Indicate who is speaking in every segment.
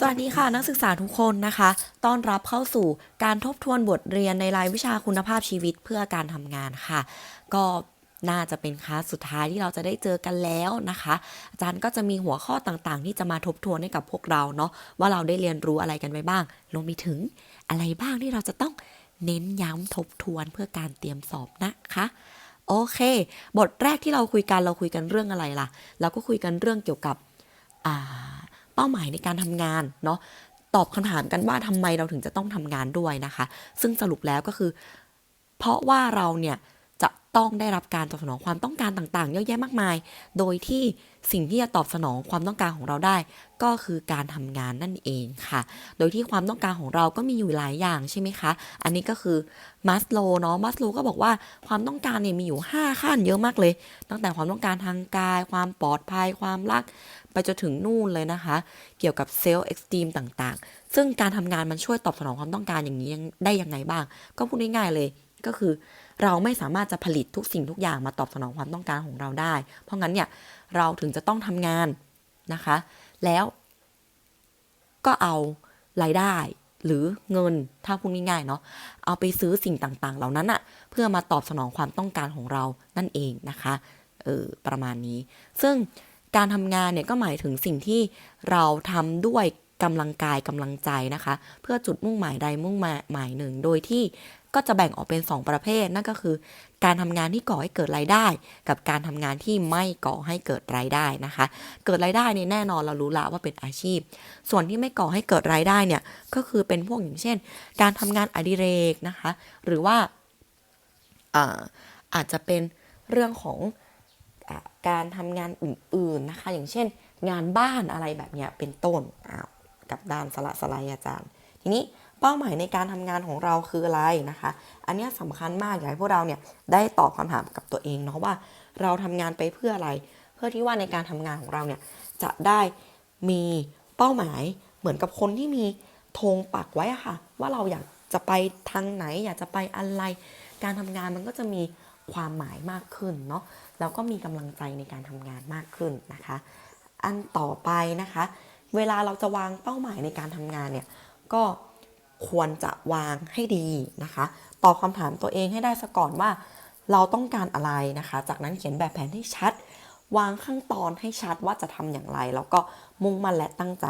Speaker 1: สวัสดีค่ะนักศึกษาทุกคนนะคะ ต้อนรับเข้าสู่การทบทวนบทเรียนในรายวิชาคุณภาพชีวิตเพื่อการทำงานค่ะ ก็น่าจะเป็นคลาสสุดท้ายที่เราจะได้เจอกันแล้วนะคะ อาจารย์ก็จะมีหัวข้อต่างๆ ที่จะมาทบทวนให้กับพวกเราเนาะว่าเราได้เรียนรู้อะไรกันไปบ้างรวมไปถึงอะไรบ้างที่เราจะต้องเน้นย้ำทบทวนเพื่อการเตรียมสอบนะคะโอเค บทแรกที่เราคุยกันเราคุยกันเรื่องอะไรล่ะ เราก็คุยกันเรื่องเกี่ยวกับอ่า เป้าหมายในการทำงานเนาะตอบคำถามกันว่าทำไมเราถึงจะต้องทำงานด้วยนะคะ ซึ่งสรุปแล้วก็คือ เพราะว่าเราเนี่ยจะต้องได้รับการตอบสนองความต้องการต่างๆ เยอะแยะมากมาย โดยที่สิ่งที่จะตอบสนองความต้องการของเราได้ ก็คือการทำงานนั่นเองค่ะ โดยที่ความต้องการของเราก็มีอยู่หลายอย่างใช่ไหมคะ อันนี้ก็คือมัสโลเนาะ มัสโลก็บอกว่าความต้องการเนี่ยมีอยู่ 5 ขั้นเยอะมากเลย ตั้งแต่ความต้องการทางกาย ความปลอดภัย ความรัก ไปจนถึงนู่นเลยนะคะ เกี่ยวกับเซลล์เอ็กซ์ตรีมต่างๆ ซึ่งการทำงานมันช่วยตอบสนองความต้องการอย่างนี้ได้ยังไงบ้าง ก็พูดง่ายๆเลยก็คือเราไม่สามารถจะผลิตทุกสิ่งทุกอย่างมาตอบสนองความต้องการของเราได้ เพราะงั้นเนี่ยเราถึงจะต้องทำงานนะคะ แล้วก็เอารายได้หรือเงินถ้าพูดง่ายๆเนาะเอาไปซื้อสิ่งต่างๆ เหล่านั้นอะเพื่อมาตอบสนองความต้องการของเรานั่นเองนะคะเออประมาณนี้ ซึ่ง การทำงานเนี่ยก็หมายถึงสิ่งที่เราทำด้วยกำลังกายกำลังใจนะคะ เพื่อจุดมุ่งหมายใดมุ่งหมายหนึ่ง โดยที่ก็จะแบ่งออกเป็น 2 ประเภท นั่นก็คือ การทำงานที่ก่อให้เกิดรายได้ กับการทำงานที่ไม่ก่อให้เกิดรายได้นะคะ เกิดรายได้เนี่ยแน่นอนเรารู้ละว่าเป็นอาชีพ ส่วนที่ไม่ก่อให้เกิดรายได้เนี่ยก็คือเป็นพวกอย่างเช่น การทำงานอดิเรกนะคะ หรือว่าอาอาจจะเป็นเรื่องของ การทำงานอื่นๆนะคะ อย่างเช่น งานบ้านอะไรแบบเนี้ยเป็นต้นอ้าวกับด้านสละสลด์อาจารย์ ทีนี้เป้าหมายในการทำงานของเราคืออะไรนะคะ อันนี้สำคัญมากอยากให้พวกเราเนี่ยได้ตอบคำถามกับตัวเองเนาะว่าเราทำงานไปเพื่ออะไร เพื่อที่ว่าในการทำงานของเราเนี่ยจะได้มีเป้าหมายเหมือนกับคนที่มีธงปักไว้ค่ะ ว่าเราอยากจะไปทางไหน อยากจะไปอะไร การทำงานมันก็จะมี ความหมายมากขึ้นเนาะแล้วก็มีกำลังใจในการทำงานมากขึ้นนะคะ อันต่อไปนะคะ เวลาเราจะวางเป้าหมายในการทำงานเนี่ยก็ควรจะวางให้ดีนะคะตอบคำถามตัวเองให้ได้ซะก่อนว่า เราต้องการอะไรนะคะ จากนั้นเขียนแบบแผนให้ชัด วางขั้นตอนให้ชัดว่าจะทำอย่างไร แล้วก็มุ่งมั่นและตั้งใจ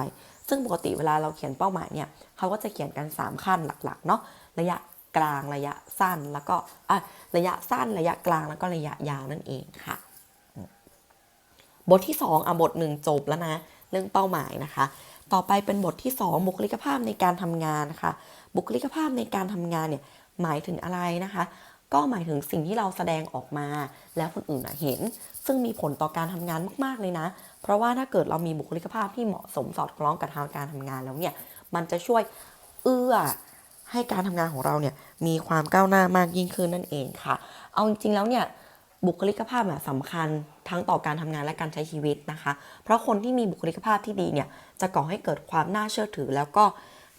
Speaker 1: ซึ่งปกติเวลาเราเขียนเป้าหมายเนี่ยเขาก็จะเขียนกัน 3 ขั้นหลักๆเนาะระยะ กลางระยะสั้นแล้วก็ระยะสั้นระยะกลางแล้วก็ระยะยาวนั่นเองค่ะ บทที่ 2อะบทหนึ่งจบแล้วนะ เรื่องเป้าหมายนะคะ ต่อไปเป็นบทที่ 2 บุคลิกภาพในการทำงานนะคะ บุคลิกภาพในการทำงานเนี่ยหมายถึงอะไรนะคะ ก็หมายถึงสิ่งที่เราแสดงออกมา แล้วคนอื่นเห็น ซึ่งมีผลต่อการทำงานมากๆเลยนะ เพราะว่าถ้าเกิดเรามีบุคลิกภาพที่เหมาะสมสอดคล้องกับทางการทำงานแล้วเนี่ยมันจะช่วยเอื้อ ให้การทำงานของเราเนี่ยมีความก้าวหน้ามากยิ่งขึ้นนั่นเองค่ะ เอาจริงๆแล้วเนี่ยบุคลิกภาพสำคัญทั้งต่อการทำงานและการใช้ชีวิตนะคะ เพราะคนที่มีบุคลิกภาพที่ดีเนี่ยจะก่อให้เกิดความน่าเชื่อถือ แล้วก็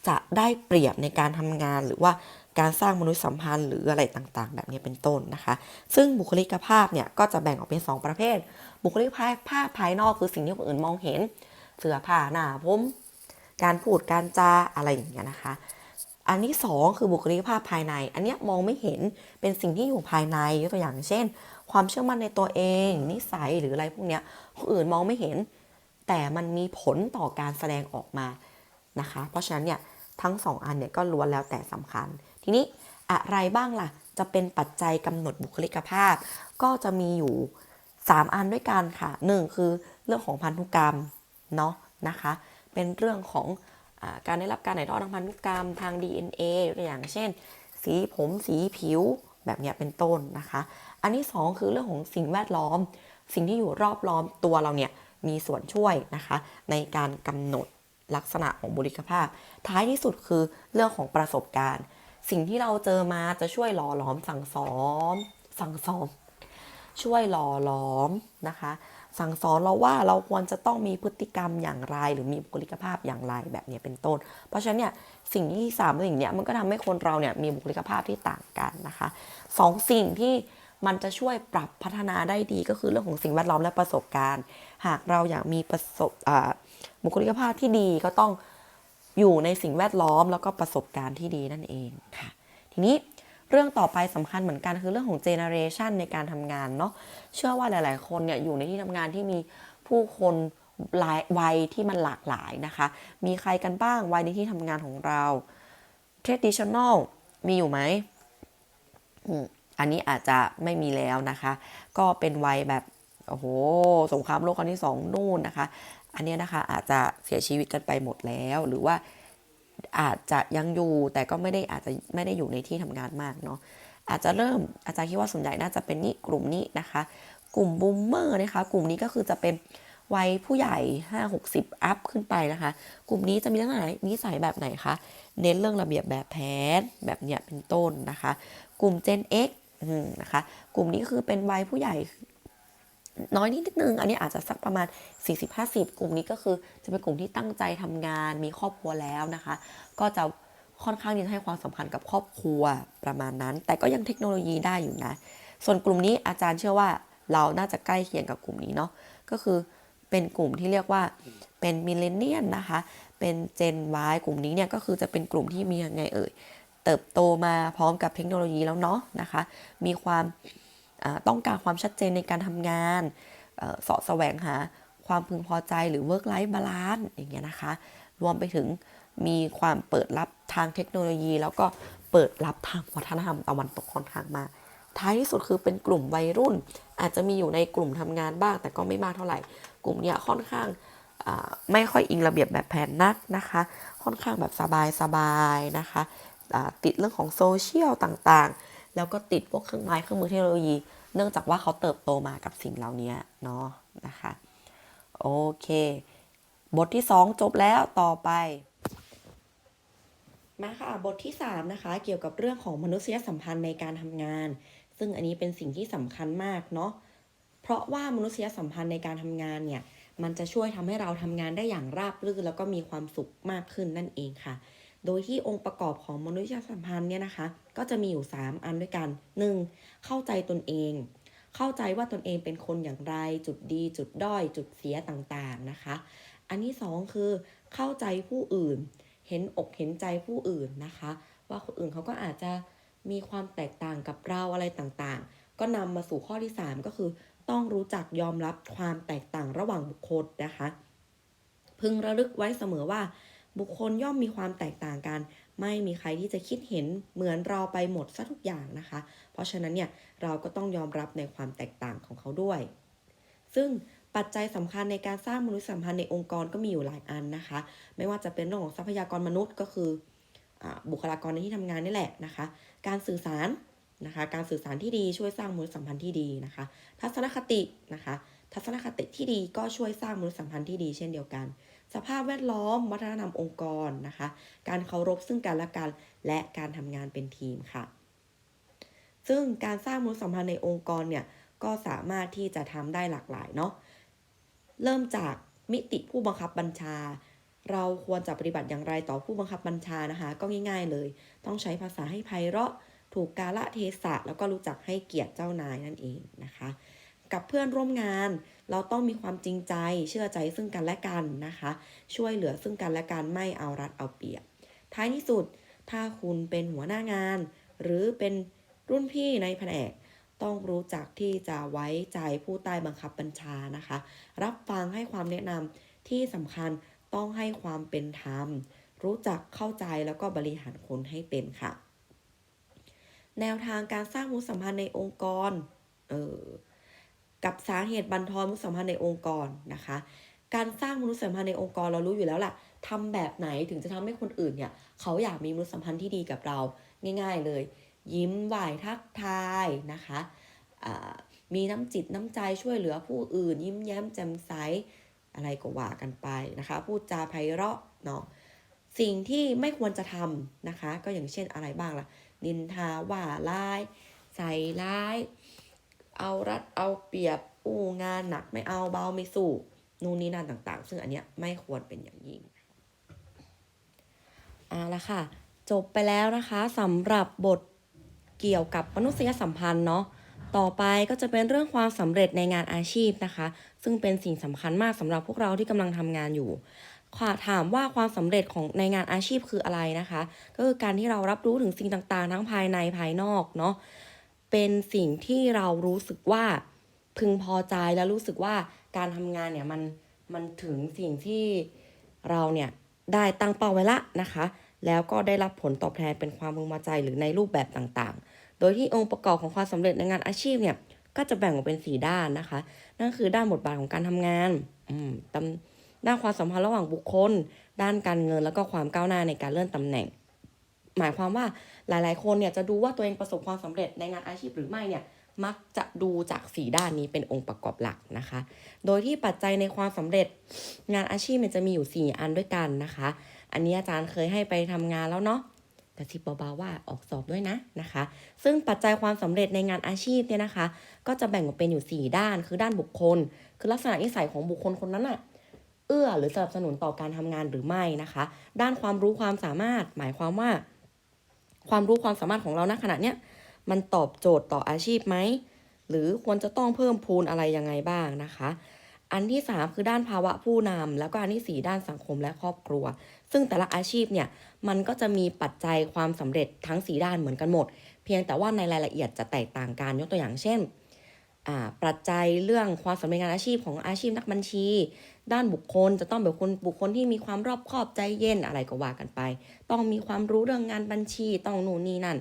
Speaker 1: จะได้เปรียบในการทำงานหรือว่าการสร้างมนุษยสัมพันธ์หรืออะไรต่างๆ แบบนี้เป็นต้นนะคะ ซึ่งบุคลิกภาพเนี่ยก็จะแบ่งออกเป็น 2 ประเภท บุคลิกภาพภาพภายนอกคือสิ่งที่คนอื่นมองเห็น เสื้อผ้าหน้าผม การพูดการจาอะไรอย่างเงี้ยนะคะ อันที่สองคือบุคลิกภาพภายใน อันเนี้ยมองไม่เห็นเป็นสิ่งที่อยู่ภายในยกตัวอย่างเช่น ความเชื่อมั่นในตัวเอง นิสัยหรืออะไรพวกเนี้ยคนอื่นมองไม่เห็น แต่มันมีผลต่อการแสดงออกมานะคะ เพราะฉะนั้นเนี่ยทั้งสองอันเนี่ยก็ล้วนแล้วแต่สำคัญ ทีนี้อะไรบ้างล่ะ จะเป็นปัจจัยกำหนดบุคลิกภาพ ก็จะมีอยู่ 3 อันด้วยกันค่ะ 1 คือเรื่องของพันธุกรรมเนาะนะคะ เป็นเรื่องของ การได้รับการถ่ายทอดทางพันธุกรรมทาง DNA ตัวอย่างเช่น สีผมสีผิวแบบเนี้ยเป็นต้นนะคะ อันที่ 2 คือเรื่องของสิ่งแวดล้อม สิ่งที่อยู่รอบล้อมตัวเราเนี่ยมีส่วนช่วยนะคะ ในการกำหนดลักษณะของบุคลิกภาพ ท้ายที่สุดคือเรื่องของประสบการณ์ สิ่งที่เราเจอมาจะช่วยหล่อหลอมสั่งสอนสั่งสอนช่วยหล่อหลอมนะคะ สั่งสอนเราว่าเราควรจะต้องมีพฤติกรรมอย่างไร หรือมีบุคลิกภาพอย่างไรแบบนี้เป็นต้น เพราะฉะนั้นเนี่ยสิ่งที่สามสิ่งเนี้ยมันก็ทำให้คนเราเนี่ยมีบุคลิกภาพที่ต่างกันนะคะสองสิ่งที่มันจะช่วยปรับพัฒนาได้ดีก็คือเรื่องของสิ่งแวดล้อมและประสบการณ์ หากเราอยากมีประสบบุคลิกภาพที่ดีก็ต้องอยู่ในสิ่งแวดล้อมแล้วก็ประสบการณ์ที่ดีนั่นเองค่ะ ทีนี้ เรื่องต่อไปสำคัญเหมือนกันคือเรื่องของเจเนอเรชันในการทำงานเนาะเชื่อว่าหลาย ๆ คนเนี่ยอยู่ในที่ทำงานที่มีผู้คนหลายวัยที่มันหลากหลายนะคะ มีใครกันบ้างวัยในที่ทำงานของเรา traditional มีอยู่ไหมอืมอันนี้อาจจะไม่มีแล้วนะคะ ก็เป็นวัยแบบโอ้โหสงครามโลกครั้งที่สองนู่นนะคะ อันเนี้ยนะคะอาจจะเสียชีวิตกันไปหมดแล้วหรือว่า อาจจะยังอยู่แต่ก็ไม่ได้อาจจะไม่ได้อยู่ในที่ทำงานมากเนาะอาจจะเริ่มอาจารย์คิดว่าส่วนใหญ่น่าจะเป็นนี่กลุ่มนี้นะคะ กลุ่มบูมเมอร์นะคะ กลุ่มนี้ก็คือจะเป็นวัยผู้ใหญ่ 5 60 อัพขึ้นไปนะคะ กลุ่มนี้จะมีลักษณะนิสัยแบบไหนคะ เน้นเรื่องระเบียบแบบแผนแบบเนี้ยเป็นต้นนะคะ กลุ่ม Gen X นะคะ กลุ่มนี้คือเป็นวัยผู้ใหญ่ น้อยนิดนึง อันนี้อาจจะสักประมาณ 40-50 กลุ่มนี้ก็คือจะเป็นกลุ่มที่ตั้งใจทำงาน มีครอบครัวแล้วนะคะ ก็จะค่อนข้างที่จะให้ความสำคัญกับครอบครัวประมาณนั้น แต่ก็ยังเทคโนโลยีได้อยู่นะ ส่วนกลุ่มนี้อาจารย์เชื่อว่าเราน่าจะใกล้เคียงกับกลุ่มนี้เนาะ ก็คือเป็นกลุ่มที่เรียกว่าเป็นมิเลเนียนนะคะ เป็นเจน Y กลุ่มนี้เนี่ยก็คือจะเป็นกลุ่มที่มียังไงเอ่ย เติบโตมาพร้อมกับเทคโนโลยีแล้วเนาะนะคะ มีความ ต้องการความชัดเจนในการทำงานเสาะแสวงหาความพึงพอใจหรือ work life balance อย่างเงี้ยนะคะ รวมไปถึงมีความเปิดรับทางเทคโนโลยี แล้วก็เปิดรับทางวัฒนธรรมตะวันตกค่อนข้างมากท้ายที่สุดคือเป็นกลุ่มวัยรุ่น อาจจะมีอยู่ในกลุ่มทำงานบ้าง แต่ก็ไม่มากเท่าไหร่ กลุ่มเนี้ยค่อนข้างไม่ค่อยอิงระเบียบแบบแผนนักนะคะ ค่อนข้างแบบสบายๆนะคะติดเรื่องของโซเชียลต่างๆ แล้วก็ติดพวกเครื่องไม้เครื่องมือเทคโนโลยี เนื่องจากว่าเขาเติบโตมากับสิ่งเหล่านี้เนาะนะคะโอเค บทที่ 2 จบแล้วต่อไปมาค่ะบทที่ 3 นะคะ เกี่ยวกับเรื่องของมนุษยสัมพันธ์ในการทำงาน ซึ่งอันนี้เป็นสิ่งที่สำคัญมากเนาะเพราะว่ามนุษยสัมพันธ์ในการทำงานเนี่ยมันจะช่วยทำให้เราทำงานได้อย่างราบรื่นแล้วก็มีความสุขมากขึ้นนั่นเองค่ะ โดยที่องค์ประกอบของมนุษยสัมพันธ์เนี่ยนะคะ ก็จะมีอยู่ 3 อันด้วยกัน 1. เข้าใจตนเอง เข้าใจว่าตนเองเป็นคนอย่างไร จุดดี จุดด้อย จุดเสียต่างๆนะคะ อันที่สองคือ เข้าใจผู้อื่น เห็นอกเห็นใจผู้อื่นนะคะ ว่าคนอื่นเขาก็อาจจะมีความแตกต่างกับเราอะไรต่างๆ ก็นำมาสู่ข้อที่ 3 ก็คือ ต้องรู้จักยอมรับความแตกต่างระหว่างบุคคลนะคะ พึงระลึกไว้เสมอว่า บุคคลย่อมมีความแตกต่างกัน ไม่มีใครที่จะคิดเห็นเหมือนเราไปหมดซะทุกอย่างนะคะ เพราะฉะนั้นเนี่ยเราก็ต้องยอมรับในความแตกต่างของเขาด้วย ซึ่งปัจจัยสำคัญในการสร้างมนุษยสัมพันธ์ในองค์กรก็มีอยู่หลายอันนะคะ ไม่ว่าจะเป็นเรื่องของทรัพยากรมนุษย์ก็คืออบุคลากรในที่ทำงานนี่แหละนะคะ การสื่อสารนะคะ การสื่อสารที่ดีช่วยสร้างมนุษยสัมพันธ์ที่ดีนะคะ ทัศนคตินะคะ ทัศนคติที่ดีก็ช่วยสร้างมนุษยสัมพันธ์ที่ดีเช่นเดียวกัน สภาพแวดล้อม วัฒนธรรมองค์กรนะคะ การเคารพซึ่งกันและกันและการทำงานเป็นทีมค่ะ ซึ่งการสร้างมนุษยสัมพันธ์ในองค์กรเนี่ยก็สามารถที่จะทำได้หลากหลายเนาะเริ่มจากมิติผู้บังคับบัญชา เราควรจะปฏิบัติอย่างไรต่อผู้บังคับบัญชานะคะ ก็ง่าย ๆ เลย ต้องใช้ภาษาให้ไพเราะ ถูกกาละเทศะแล้วก็รู้จักให้เกียรติเจ้านายนั่นเองนะคะ กับเพื่อนร่วมงาน เราต้องมีความจริงใจ เชื่อใจซึ่งกันและกันนะคะ ช่วยเหลือซึ่งกันและกันไม่เอารัดเอาเปรียบ ท้ายที่สุด ถ้าคุณเป็นหัวหน้างาน หรือเป็นรุ่นพี่ในแผนก ต้องรู้จักที่จะไว้ใจผู้ใต้บังคับบัญชานะคะ รับฟังให้ความแนะนำที่สำคัญต้องให้ความเป็นธรรม รู้จักเข้าใจแล้วก็บริหารคนให้เป็นค่ะ แนวทางการสร้างมนุสัมพันธ์ในองค์กร เออ กับสาเหตุบันทอนมนุษยสัมพันธ์ในองค์กรนะคะ การสร้างมนุษยสัมพันธ์ในองค์กรเรารู้อยู่แล้วแหละทำแบบไหนถึงจะทำให้คนอื่นเนี่ยเขาอยากมีมนุษยสัมพันธ์ที่ดีกับเราง่าย ๆเลย ยิ้มไหวทักทายนะคะมีน้ำจิตน้ำใจช่วยเหลือผู้อื่น ยิ้มแย้มแจ่มใสอะไรก็ว่ากันไปนะคะ พูดจาไพเราะเนาะสิ่งที่ไม่ควรจะทำนะคะ ก็อย่างเช่นอะไรบ้างล่ะนินทาว่าร้าย ใส่ร้าย เอารัดเอาเปรียบอู้งานหนักไม่เอาเบาไม่สู้นู่นนี่นั่นต่างๆ ซึ่งอันเนี้ยไม่ควรเป็นอย่างยิ่งเอาละค่ะ จบไปแล้วนะคะสำหรับบทเกี่ยวกับมนุษยสัมพันธ์เนาะต่อไปก็จะเป็นเรื่องความสำเร็จในงานอาชีพนะคะ ซึ่งเป็นสิ่งสำคัญมากสำหรับพวกเราที่กำลังทำงานอยู่ค่ะถามว่าความสำเร็จของในงานอาชีพคืออะไรนะคะ ก็คือการที่เรารับรู้ถึงสิ่งต่างๆ ทั้งภายในภายนอกเนาะ เป็นสิ่งที่เรารู้สึกว่าพึงพอใจและรู้สึกว่าการทำงานเนี่ยมันมันถึงสิ่งที่เราเนี่ยได้ตั้งเป้าไว้ละนะคะ แล้วก็ได้รับผลตอบแทนเป็นความพึงพอใจหรือในรูปแบบต่างๆ โดยที่องค์ประกอบของความสำเร็จในงานอาชีพเนี่ยก็จะแบ่งออกเป็นสี่ด้านนะคะ นั่นคือด้านบทบาทของการทำงานอืมตำด้านความสัมพันธ์ระหว่างบุคคล ด้านการเงินแล้วก็ความก้าวหน้าในการเลื่อนตำแหน่ง หมายความว่าหลาย ๆ คนเนี่ยจะดูว่าตัวเองประสบความสำเร็จในงานอาชีพหรือไม่เนี่ยมักจะดูจากสีด้านนี้เป็นองค์ประกอบหลักนะคะ โดยที่ปัจจัยในความสำเร็จงานอาชีพมันจะมีอยู่ 4 อันด้วยกันนะคะ อันนี้อาจารย์เคยให้ไปทำงานแล้วเนาะแต่ทิปเบาๆว่าออกสอบด้วยนะนะคะ ซึ่งปัจจัยความสำเร็จในงานอาชีพเนี่ยนะคะ ก็จะแบ่งออกเป็นอยู่ 4 ด้าน คือด้านบุคคล คือลักษณะนิสัยของบุคคลคนนั้นอะเอื้อหรือสนับสนุนต่อการทำงานหรือไม่นะคะ ด้านความรู้ความสามารถ หมายความว่า ความรู้ความสามารถของเราณขณะเนี้ยมันตอบโจทย์ต่ออาชีพไหมหรือควรจะต้องเพิ่มพูนอะไรยังไงบ้างนะคะ อันที่ 3 คือด้านภาวะผู้นำแล้วก็อันที่ 4 ด้านสังคมและครอบครัว ซึ่งแต่ละอาชีพเนี่ยมันก็จะมีปัจจัยความสำเร็จทั้ง 4 ด้านเหมือนกันหมด เพียงแต่ว่าในรายละเอียดจะแตกต่างกันยกตัวอย่างเช่น ปัจจัยเรื่องความสำเร็จงานอาชีพของอาชีพนักบัญชี ด้านบุคคลจะต้องเป็นคนบุคคลที่มีความรอบคอบใจเย็นอะไรก็ว่ากันไป ต้องมีความรู้เรื่องงานบัญชีต้องนู่นนี่นั่น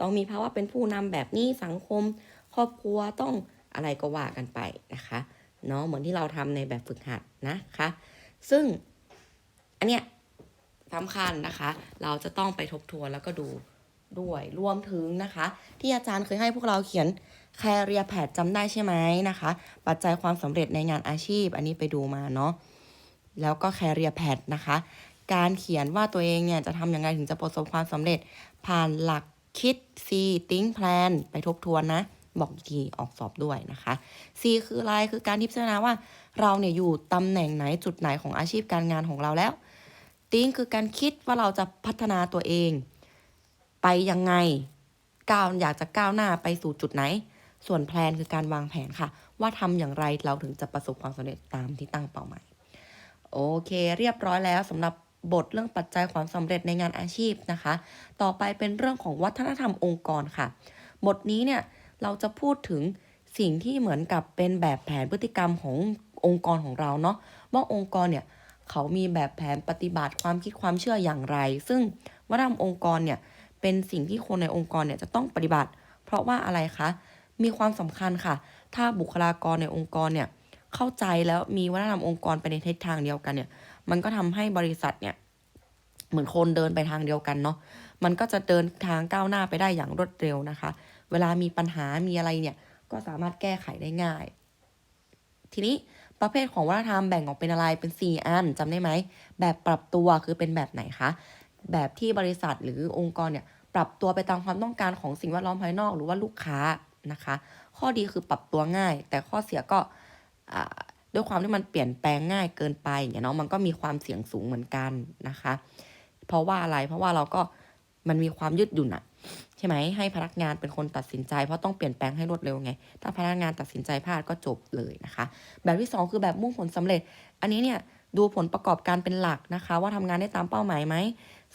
Speaker 1: ต้องมีภาวะเป็นผู้นำแบบนี้สังคม ครอบครัวต้องอะไรก็ว่ากันไปนะคะเนาะเหมือนที่เราทำในแบบฝึกหัดนะคะ ซึ่งอันเนี้ยสำคัญนะคะ เราจะต้องไปทบทวนแล้วก็ดู ด้วย รวมถึงนะคะ ที่อาจารย์เคยให้พวกเราเขียนแคเรียแพดจำได้ใช่ไหมนะคะ ปัจจัยความสำเร็จในงานอาชีพ อันนี้ไปดูมาเนาะแล้วก็แคเรียแพดนะคะ การเขียนว่าตัวเองเนี่ยจะทำยังไงถึงจะประสบความสำเร็จ ผ่านหลักคิด C think plan ไปทบทวนนะ บอกทีออกสอบด้วยนะคะ C คืออะไรคือการที่พิจารณาว่าเราเนี่ยอยู่ตำแหน่งไหนจุดไหนของอาชีพการงานของเราแล้ว think คือการคิดว่าเราจะพัฒนาตัวเอง ไปยังไงก้าวอยากจะก้าวหน้าไปสู่จุดไหน ส่วนแพลนคือการวางแผนค่ะ ว่าทำอย่างไรเราถึงจะประสบความสำเร็จตามที่ตั้งเป้าหมาย โอเค เรียบร้อยแล้วสำหรับบทเรื่องปัจจัยความสำเร็จในงานอาชีพนะคะ ต่อไปเป็นเรื่องของวัฒนธรรมองค์กรค่ะ บทนี้เนี่ยเราจะพูดถึงสิ่งที่เหมือนกับเป็นแบบแผนพฤติกรรมขององค์กรของเราเนาะว่าองค์กรเนี่ยเขามีแบบแผนปฏิบัติความคิดความเชื่ออย่างไร ซึ่งวัฒนธรรมองค์กรเนี่ย เป็นสิ่งที่คนในองค์กรเนี่ยจะต้องปฏิบัติ เพราะว่าอะไรคะ มีความสำคัญค่ะ ถ้าบุคลากรในองค์กรเนี่ยเข้าใจแล้วมีวัฒนธรรมองค์กรไปในทิศทางเดียวกันเนี่ย มันก็ทำให้บริษัทเนี่ยเหมือนคนเดินไปทางเดียวกันเนาะ มันก็จะเดินทางก้าวหน้าไปได้อย่างรวดเร็วนะคะ เวลามีปัญหา มีอะไรเนี่ย ก็สามารถแก้ไขได้ง่าย ทีนี้ประเภทของวัฒนธรรมแบ่งออกเป็นอะไร เป็น 4 อันจำได้ไหม แบบปรับตัวคือเป็นแบบไหนคะ แบบที่บริษัทหรือองค์กรเนี่ยปรับตัวไปตามความต้องการของสิ่งแวดล้อมภายนอกหรือว่าลูกค้านะคะ ข้อดีคือปรับตัวง่าย แต่ข้อเสียก็ด้วยความที่มันเปลี่ยนแปลงง่ายเกินไปอย่างเงี้ยเนาะมันก็มีความเสี่ยงสูงเหมือนกันนะคะ เพราะว่าอะไรเพราะว่าเราก็มันมีความยืดหยุ่นอะใช่ไหมให้พนักงานเป็นคนตัดสินใจเพราะต้องเปลี่ยนแปลงให้รวดเร็วไง ถ้าพนักงานตัดสินใจพลาดก็จบเลยนะคะ แบบที่ 2 คือแบบมุ่งผลสำเร็จ อันนี้เนี่ยดูผลประกอบการเป็นหลักนะคะ ว่าทำงานได้ตามเป้าหมายไหม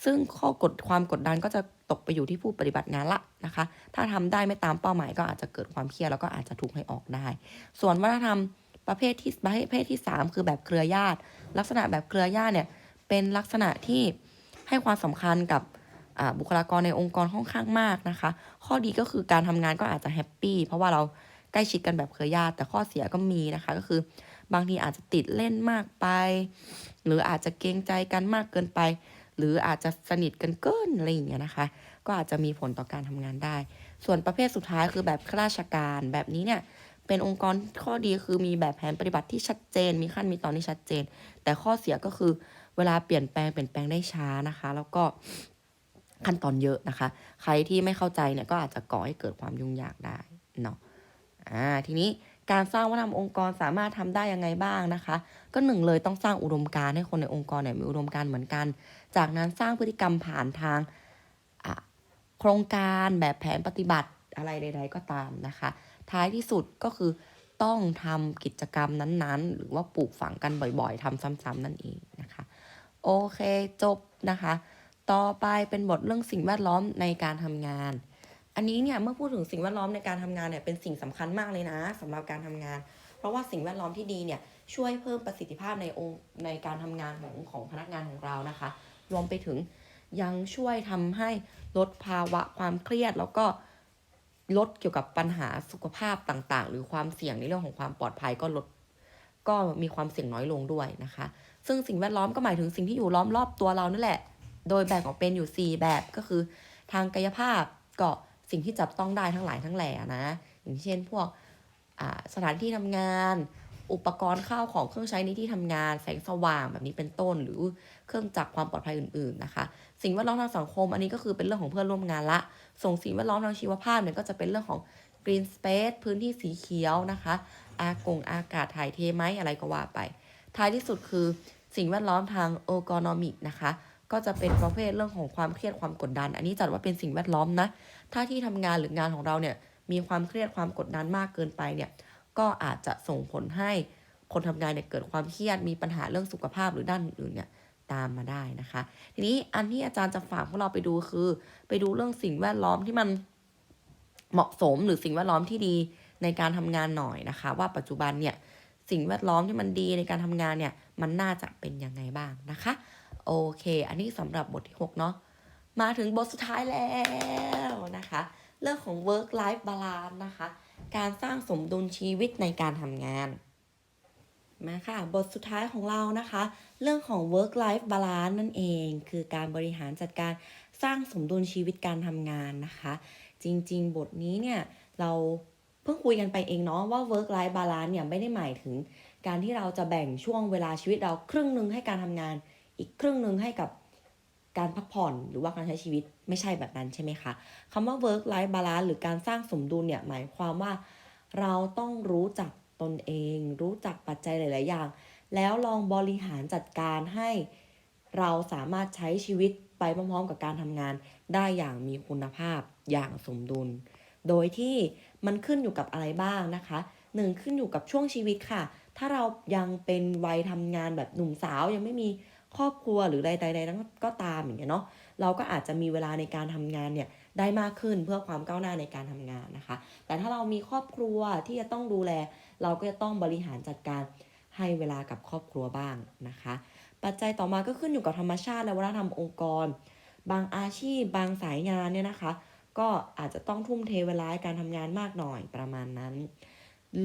Speaker 1: ซึ่งข้อกดความกดดันก็จะตกไปอยู่ที่ผู้ปฏิบัติงานละนะคะ ถ้าทำได้ไม่ตามเป้าหมายก็อาจจะเกิดความเครียดแล้วก็อาจจะถูกให้ออกได้ ส่วนวัฒนธรรมประเภทที่ประเภทที่ 3 คือแบบเครือญาติ ลักษณะแบบเครือญาติเนี่ยเป็นลักษณะที่ให้ความสำคัญกับบุคลากรในองค์กรค่อนข้างมากนะคะ ข้อดีก็คือการทำงานก็อาจจะแฮปปี้เพราะว่าเราใกล้ชิดกันแบบเครือญาติ แต่ข้อเสียก็มีนะคะ ก็คือบางทีอาจจะติดเล่นมากไป หรืออาจจะเกรงใจกันมากเกินไป หรืออาจจะสนิทกันเกินอะไรอย่างเงี้ยนะคะ ก็อาจจะมีผลต่อการทำงานได้ ส่วนประเภทสุดท้ายคือแบบข้าราชการแบบนี้เนี่ยเป็นองค์กรข้อดีคือมีแบบแผนปฏิบัติที่ชัดเจน มีขั้นมีตอนที่ชัดเจน แต่ข้อเสียก็คือเวลาเปลี่ยนแปลงเปลี่ยนแปลงได้ช้านะคะ แล้วก็ขั้นตอนเยอะนะคะ ใครที่ไม่เข้าใจเนี่ยก็อาจจะก่อให้เกิดความยุ่งยากได้เนาะอ่าทีนี้การสร้างวัฒนธรรมองค์กรสามารถทำได้ยังไงบ้างนะคะ ก็หนึ่งเลยต้องสร้างอุดมการณ์ให้คนในองค์กรเนี่ยมีอุดมการณ์เหมือนกัน จากนั้นสร้างพฤติกรรมผ่านทางโครงการแบบแผนปฏิบัติอะไรใด ๆ ก็ตามนะคะ ท้ายที่สุดก็คือต้องทำกิจกรรมนั้นๆ หรือว่าปลูกฝังกันบ่อยๆทำซ้ำๆนั่นเองนะคะ โอเคจบนะคะ ต่อไปเป็นบทเรื่องสิ่งแวดล้อมในการทำงาน อันนี้เนี่ยเมื่อพูดถึงสิ่งแวดล้อมในการทำงานเนี่ยเป็นสิ่งสำคัญมากเลยนะสำหรับการทำงาน เพราะว่าสิ่งแวดล้อมที่ดีเนี่ยช่วยเพิ่มประสิทธิภาพในองค์ในการทำงานของของพนักงานของเรานะคะ รวมไปถึงยังช่วยทำให้ลดภาวะความเครียด แล้วก็ลดเกี่ยวกับปัญหาสุขภาพต่างๆ หรือความเสี่ยงในเรื่องของความปลอดภัยก็ลดก็มีความเสี่ยงน้อยลงด้วยนะคะ ซึ่งสิ่งแวดล้อมก็หมายถึงสิ่งที่อยู่ล้อมรอบตัวเรานั่นแหละ โดยแบ่งออกเป็นอยู่ 4 แบบก็คือ ทางกายภาพก็สิ่งที่จับต้องได้ทั้งหลายทั้งแหล่นะ อย่างเช่นพวกสถานที่ทำงาน อุปกรณ์ข้าวของเครื่องใช้ในที่ทำงาน แสงสว่างแบบนี้เป็นต้น หรือเครื่องจักรความปลอดภัยอื่นๆนะคะ สิ่งแวดล้อมทางสังคม อันนี้ก็คือเป็นเรื่องของเพื่อนร่วมงานละ ส่งสิ่งแวดล้อมทางชีวภาพเนี่ยก็จะเป็นเรื่องของ green space พื้นที่สีเขียวนะคะอากงอากาศถ่ายเทไหมอะไรก็ว่าไป ท้ายที่สุดคือสิ่งแวดล้อมทางเออร์กอนอมิกนะคะก็จะเป็นประเภทเรื่องของความเครียดความกดดัน อันนี้จัดว่าเป็นสิ่งแวดล้อมนะ ถ้าที่ทำงานหรืองานของเราเนี่ยมีความเครียดความกดดันมากเกินไปเนี่ย ก็อาจจะส่งผลให้คนทำงานเนี่ยเกิดความเครียดมีปัญหาเรื่องสุขภาพหรือด้านอื่นเนี่ยตามมาได้นะคะ ทีนี้อันที่อาจารย์จะฝากพวกเราไปดูคือ ไปดูเรื่องสิ่งแวดล้อมที่มันเหมาะสมหรือสิ่งแวดล้อมที่ดีในการทำงานหน่อยนะคะ ว่าปัจจุบันเนี่ยสิ่งแวดล้อมที่มันดีในการทำงานเนี่ยมันน่าจะเป็นยังไงบ้างนะคะ โอเค อันนี้สำหรับบทที่ 6 เนาะมาถึงบทสุดท้ายแล้วนะคะ เรื่องของ work life balance นะคะ การสร้างสมดุลชีวิตในการทำงาน มาค่ะ บทสุดท้ายของเรานะคะ เรื่องของ work life balance นั่นเอง คือการบริหารจัดการสร้างสมดุลชีวิตการทำงานนะคะ จริง ๆ บทนี้เนี่ยเราเพิ่งคุยกันไปเองเนาะว่า work life balance เนี่ยไม่ได้หมายถึง การที่เราจะแบ่งช่วงเวลาชีวิตเราครึ่งหนึ่งให้การทำงาน อีกครึ่งหนึ่งให้กับ การพักผ่อนหรือว่าการใช้ชีวิตไม่ใช่แบบนั้นใช่ไหมคะคำว่า work life balance หรือการสร้างสมดุลเนี่ยหมายความว่า เราต้องรู้จักตนเอง รู้จักปัจจัยหลาย ๆ อย่าง แล้วลองบริหารจัดการให้เราสามารถใช้ชีวิตไปพร้อม ๆ กับการทำงาน ได้อย่างมีคุณภาพอย่างสมดุล โดยที่มันขึ้นอยู่กับอะไรบ้างนะคะหนึ่งขึ้นอยู่กับช่วงชีวิตค่ะ ถ้าเรายังเป็นวัยทำงานแบบหนุ่มสาวยังไม่มี ครอบครัวหรือใดๆนั้นก็ตามอย่างเงี้ยเนาะเราก็อาจจะมีเวลาในการทำงานเนี่ยได้มากขึ้นเพื่อความก้าวหน้าในการทำงานนะคะ แต่ถ้าเรามีครอบครัวที่จะต้องดูแล เราก็จะต้องบริหารจัดการให้เวลากับครอบครัวบ้างนะคะ ปัจจัยต่อมาก็ขึ้นอยู่กับธรรมชาติและวัฒนธรรมองค์กร บางอาชีพ บางสายงานเนี่ยนะคะ ก็อาจจะต้องทุ่มเทเวลาให้การทำงานมากหน่อยประมาณนั้น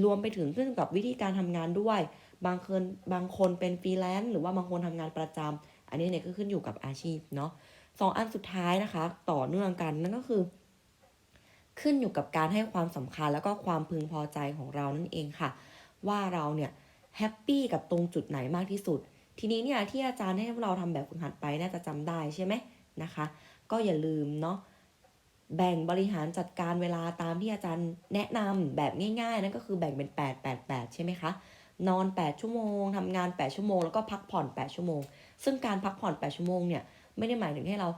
Speaker 1: รวมไปถึงขึ้นกับวิธีการทำงานด้วย บางคนบางคนเป็นฟรีแลนซ์หรือว่าบางคนทำงานประจำอันนี้เนี่ยก็ขึ้นอยู่กับอาชีพเนาะสองอันสุดท้ายนะคะ ต่อเนื่องกันนั่นก็คือ ขึ้นอยู่กับการให้ความสำคัญแล้วก็ความพึงพอใจของเรานั่นเองค่ะ ว่าเราเนี่ยแฮปปี้กับตรงจุดไหนมากที่สุด ทีนี้เนี่ยที่อาจารย์ให้เราทำแบบฝึกหัดไปน่าจะจำได้ใช่ไหมนะคะ ก็อย่าลืมเนาะแบ่งบริหารจัดการเวลาตามที่อาจารย์แนะนำแบบง่าย ๆ นั่นก็คือแบ่งเป็น 8 8 8 ใช่ไหมคะ นอน 8 ชั่วโมงทำงาน 8 ชั่วโมง แล้วก็พักผ่อน 8 ชั่วโมง ซึ่งการพักผ่อน 8 ชั่วโมงเนี่ยไม่ได้หมายถึงให้เรา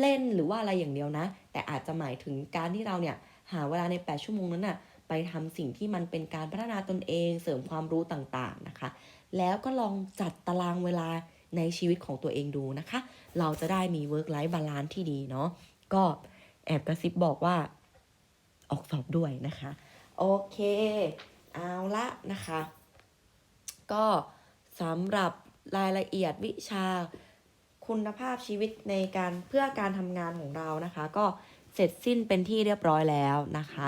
Speaker 1: เล่นหรือว่าอะไรอย่างเดียวนะ แต่อาจจะหมายถึงการที่เราเนี่ยหาเวลาใน 8 ชั่วโมงนั้นน่ะไปทำสิ่งที่มันเป็นการพัฒนาตนเองเสริมความรู้ต่างๆนะคะ แล้วก็ลองจัดตารางเวลาในชีวิตของตัวเองดูนะคะ เราจะได้มี work life balance ที่ดีเนาะก็แอบกระซิบบอกว่าออกสอบด้วยนะคะ โอเค เอาละนะคะ ก็สำหรับรายละเอียดวิชาคุณภาพชีวิตในการเพื่อการทำงานของเรานะคะ ก็เสร็จสิ้นเป็นที่เรียบร้อยแล้วนะคะ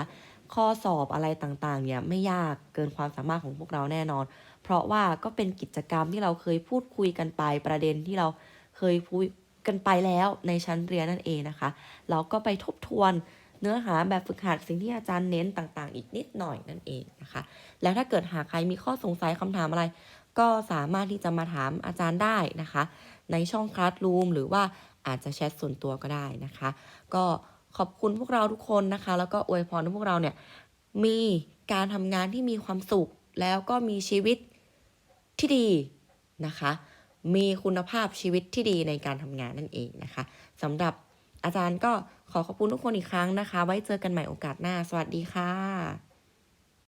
Speaker 1: ข้อสอบอะไรต่างๆเนี่ยไม่ยากเกินความสามารถของพวกเราแน่นอน เพราะว่าก็เป็นกิจกรรมที่เราเคยพูดคุยกันไปประเด็นที่เราเคยพูดกันไปแล้วในชั้นเรียนนั่นเองนะคะ เราก็ไปทบทวน เนื้อหาแบบฝึกหัดสิ่งที่อาจารย์เน้นต่างๆ อีกนิดหน่อยนั่นเองนะคะ แล้วถ้าเกิดหากใครมีข้อสงสัยคำถามอะไร ก็สามารถที่จะมาถามอาจารย์ได้นะคะ ในช่องคลาสรูมหรือว่าอาจจะแชทส่วนตัวก็ได้นะคะ ก็ขอบคุณพวกเราทุกคนนะคะ แล้วก็อวยพรให้พวกเราเนี่ยมีการทำงานที่มีความสุขแล้วก็มีชีวิตที่ดีนะคะ มีคุณภาพชีวิตที่ดีในการทำงานนั่นเองนะคะสำหรับ อาจารย์ก็ขอขอบคุณทุกคนอีกครั้งนะคะ ไว้เจอกันใหม่โอกาสหน้า สวัสดีค่ะ